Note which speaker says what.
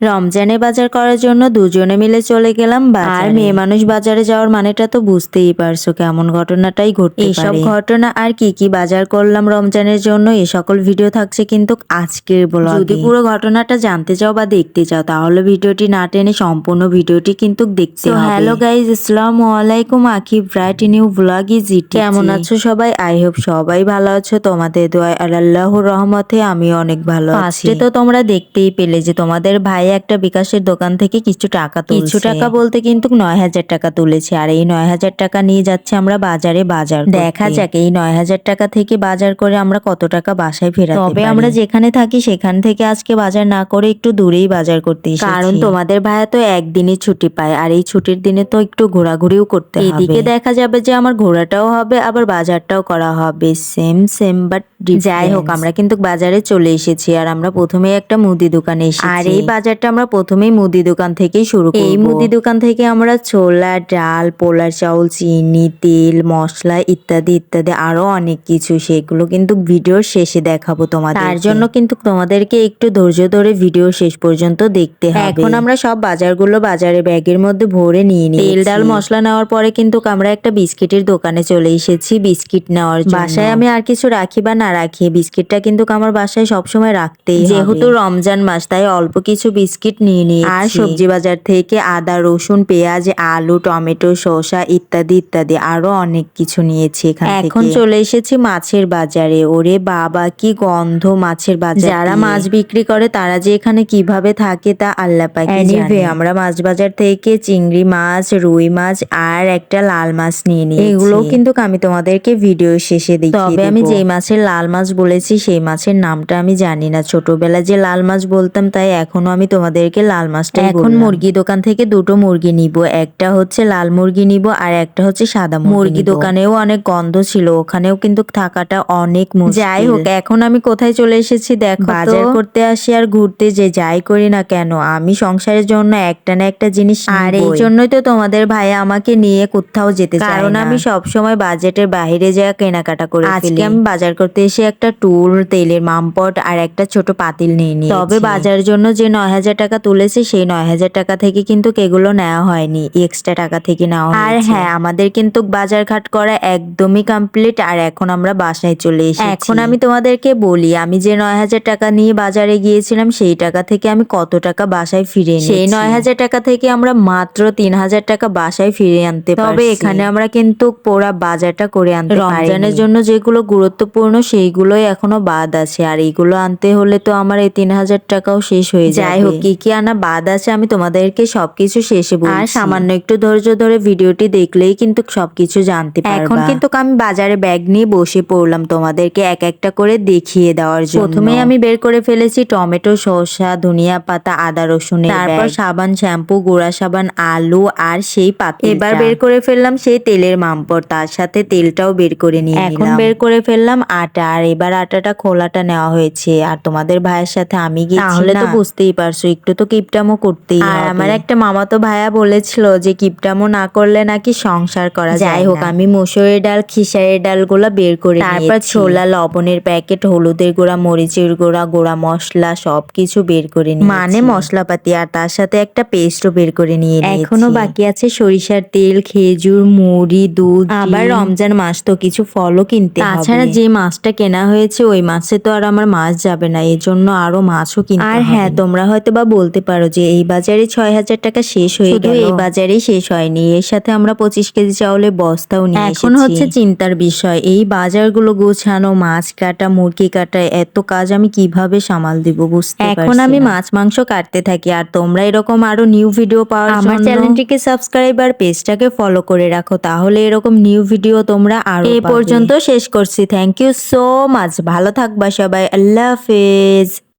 Speaker 1: রমজানে বাজার করার জন্য দুজনে মিলে চলে গেলাম আর মেয়ে মানুষ বাজারে যাওয়ার মানেটা তো বুঝতেই পারছ কেমন ঘটনাটাই ঘটতে
Speaker 2: এইসব
Speaker 1: ঘটনা আর কি কি বাজার করলাম রমজানের জন্য এই সকল ভিডিও থাকছে কিন্তু আজকের ব্লগে। যদি পুরো ঘটনাটা জানতে চাও বা দেখতে চাও তাহলে ভিডিওটি না টেনে সম্পূর্ণ ভিডিওটি কিন্তু দেখতে হবে। হ্যালো গাইজ আসসালামু আলাইকুম Akib bright new blog is it কেমন আছো সবাই? আই হোপ সবাই ভালো আছো। তোমাদের দোয়ায় আর আল্লাহর রহমতে আমি অনেক ভালো আছি। তো তোমরা দেখতেই পেলে যে তোমাদের ভাই একটা বিকাশের দোকান থেকে কিছু টাকা কিছু টাকা বলতে কিন্তু নয় হাজার টাকা তুলেছে আর এই নয় হাজার টাকা নিয়ে যাচ্ছে আমরা বাজারে বাজার দেখা যাক এই নয় হাজার টাকা থেকে বাজার করে আমরা কত টাকা বাসায় ফেরাতে তবে আমরা যেখানে থাকি সেখান থেকে আজকে বাজার না করে একটু দূরেই বাজার করতে কারণ তোমাদের ভাইয়া তো একদিনই ছুটি পায় আর এই ছুটির দিনে তো একটু ঘোরাঘুরিও করতে এদিকে দেখা যাবে যে আমার ঘোরাটাও হবে আবার বাজারটাও করা হবে। সেম সেম বাট যাই হোক আমরা কিন্তু বাজারে চলে এসেছি আর আমরা প্রথমে একটা মুদি দোকানে এসেছি। আর এই বাজারটা আমরা প্রথমেই মুদি দোকান থেকেই শুরু করব। এই মুদি দোকান থেকে আমরা ছোলা ডাল পোলার চাউল চিনি তেল মশলা ইত্যাদি ইত্যাদি আরও অনেক কিছু সেগুলো কিন্তু ভিডিওর শেষে দেখাবো তোমাদের তার জন্য কিন্তু তোমাদেরকে একটু ধৈর্য ধরে ভিডিও শেষ পর্যন্ত দেখতে হবে। এখন আমরা সব বাজারগুলো বাজারে ব্যাগের মধ্যে ভরে নিয়ে নিই তেল ডাল মশলা নেওয়ার পরে কিন্তু আমরা একটা বিস্কিটের দোকানে চলে এসেছি বিস্কিট নেওয়ার বাসায় আমি আর কিছু রাখি বা না রাখি বিস্কিটটা কিন্তু আমার বাসায় সবসময় রাখতেই যেহেতু রমজান মাস তাই অল্প কিছু বিস্কিট নিয়ে নিই আর সবজি বাজার থেকে আদা রসুন পেঁয়াজ আলু টমেটো শসা ইত্যাদি ইত্যাদি আরও অনেক কিছু নিয়েছি এখান থেকে। এখন চলে এসেছি মাছের বাজারে। ওরে বাবা কি গন্ধ মাছের বাজার। যারা মাছ বিক্রি করে তারা যে এখানে কীভাবে থাকে তা আল্লাহ
Speaker 2: Anyway,
Speaker 1: আমরা মাছ বাজার থেকে চিংড়ি মাছ রুই মাছ আর একটা লাল মাছ নিয়ে নিই এগুলোও কিন্তু আমি তোমাদেরকে ভিডিও শেষে দিই তবে আমি যেই মাছের লাল মাছ বলেছি সেই মাছের নামটা আমি জানি না। ছোটবেলায় যে লাল মাছ বলতাম তাই এখনও আমি তোমাদেরকে লাল মাছটা এখন মুরগি দোকান থেকে দুটো মুরগি নিব। একটা হচ্ছে লাল মুরগি নিব আর একটা হচ্ছে সাদা মুরগি দোকানেও অনেক গন্ধ ছিল ওখানেও কিন্তু থাকাটা অনেক যাই হোক এখন আমি কোথায় চলে এসেছি দেখো বাজার করতে আসি আর ঘুরতে যে যাই করি না কেন আমি সংসারের জন্য একটা না একটা জিনিস আর এই জন্যই তো তোমাদের ভাইয়া আমাকে নিয়ে কোথাও যেতে কারণ আমি সব সময় বাজেটের বাইরে যা কেনাকাটা করে আজকে আমি বাজার করতে এসে একটা টুল তেলের মামপট আর একটা ছোট পাতিল নিয়ে নিই তবে বাজারের জন্য যে নয় হাজার হাজার টাকা তুলেছে সেই নয় হাজার টাকা থেকে কিন্তু এগুলো নেওয়া হয়নি এক্সট্রা টাকা থেকে নেওয়া আর হ্যাঁ আমাদের কিন্তু বাজার ঘাট করা একদমই কমপ্লিট আর এখন আমরা বাসায় চলে এসেছি। এখন আমি তোমাদেরকে বলি আমি যে নয় হাজার টাকা নিয়ে বাজারে গিয়েছিলাম সেই টাকা থেকে আমি কত টাকা বাসায় ফিরে সেই নয় হাজার টাকা থেকে আমরা মাত্র তিন হাজার টাকা বাসায় ফিরে আনতে তবে এখানে আমরা কিন্তু পোড়া বাজারটা করে আনতে রমজানের জন্য যেগুলো গুরুত্বপূর্ণ সেইগুলোই এখনও বাদ আছে। আর এইগুলো আনতে হলে তো আমার এই তিন হাজার টাকাও শেষ হয়ে যায় হোক কি কি আনা বাদ আছে আমি তোমাদেরকে সবকিছু শেষে বলছি। আর সামান্য একটু ধৈর্য ধরে ভিডিওটি দেখলেই কিন্তু সবকিছু জানতে পারবা। এখন কিন্তু আমি বাজারে ব্যাগ নিয়ে বসে পড়লাম তোমাদেরকে এক একটা করে দেখিয়ে দেওয়ার জন্য। প্রথমে আমি বের করে ফেলেছি টমেটো শসা ধনিয়া পাতা আদা রসুন তারপর সাবান শ্যাম্পু গুঁড়া সাবান আলু আর সেই পাতা এবার বের করে ফেললাম সেই তেলের মামপর তার সাথে তেলটাও বের করে নিয়ে এখন বের করে ফেললাম আটা আর এবার আটাটা খোলাটা নেওয়া হয়েছে। আর তোমাদের ভাইয়ের সাথে আমি গেছি তাহলে তো বুঝতেই পারছ একটু তো কিপটামো করতেই আর আমার একটা মামাতো ভাইয়া বলেছিল যে কিপটামো না করলে নাকি সংসার করা যাই হোক আমি মসুরের ডাল খিসারের ডালগুলা বের করে তারপর ছোলা লবণের প্যাকেট হলুদের গুঁড়া মরিচের গুঁড়া গুঁড়া মশলা সবকিছু বের করে নিয়ে মানে মশলাপাতি আর তার সাথে একটা পেস্টও বের করে নিয়ে এখনও বাকি আছে সরিষার তেল খেজুর মুড়ি দুধ আবার রমজান মাস তো কিছু ফলও কিনতে তাছাড়া যে মাছটা কেনা হয়েছে ওই মাছে তো আর আমার মাছ যাবে না এর জন্য আরও মাছও কিনতে আর হ্যাঁ তোমরা হয়তো বা বলতে পারো যে এই বাজারে ছয় হাজার টাকা শেষ হয়ে গেল। এই বাজারেই শেষ হয়নি। এর সাথে আমরা পঁচিশ কেজি চাউলের বস্তাও নিয়ে এখন হচ্ছে চিন্তার বিষয়। এই বাজারগুলো গোছানো মাছ কাটা মুরগি কাটা এত কাজ আমি কীভাবে সামাল দিব বুঝতে এখন আমি মাছ মাংস কাটতে থাকি। আর তোমরা এরকম আরও নিউ ভিডিও পাওয়ার আমার চ্যানেলটিকে সাবস্ক্রাইব আর পেজটাকে ফলো করে রাখো। তাহলে এরকম নিউ ভিডিও তোমরা আরও এই পর্যন্ত শেষ করছি। থ্যাংক ইউ সো মাচ ভালো থাকবা সবাই। আল্লাহ হাফেজ।